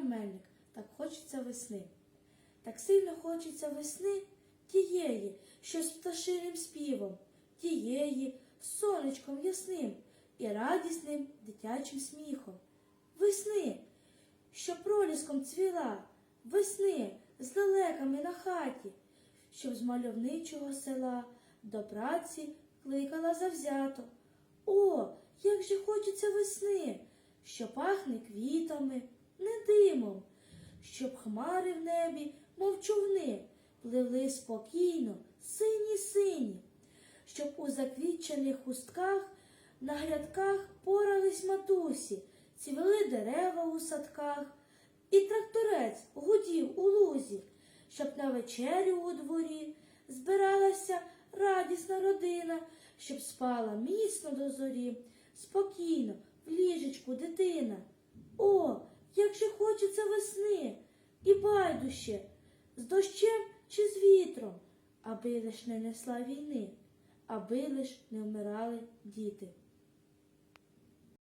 співає мельник, так хочеться весни. Так сильно хочеться весни тієї, що з пташиним співом, тієї з сонечком ясним і радісним дитячим сміхом. Весни, що проліском цвіла, весни з далеками на хаті, щоб з мальовничого села до праці кликала завзято. О, як же хочеться весни, що пахне квітами, димом, щоб хмари в небі, мов човни, пливли спокійно, сині сині, щоб у заквітчених хустках на грядках порались матусі, цвіли дерева у садках, і тракторець гудів у лузі, щоб на вечерю у дворі збиралася радісна родина, щоб спала міцно до зорі, спокійно, в ліжечку дитина. О, як же хочеться весни, і байдуще, з дощем чи з вітром, аби лиш не несла війни, аби лиш не вмирали діти.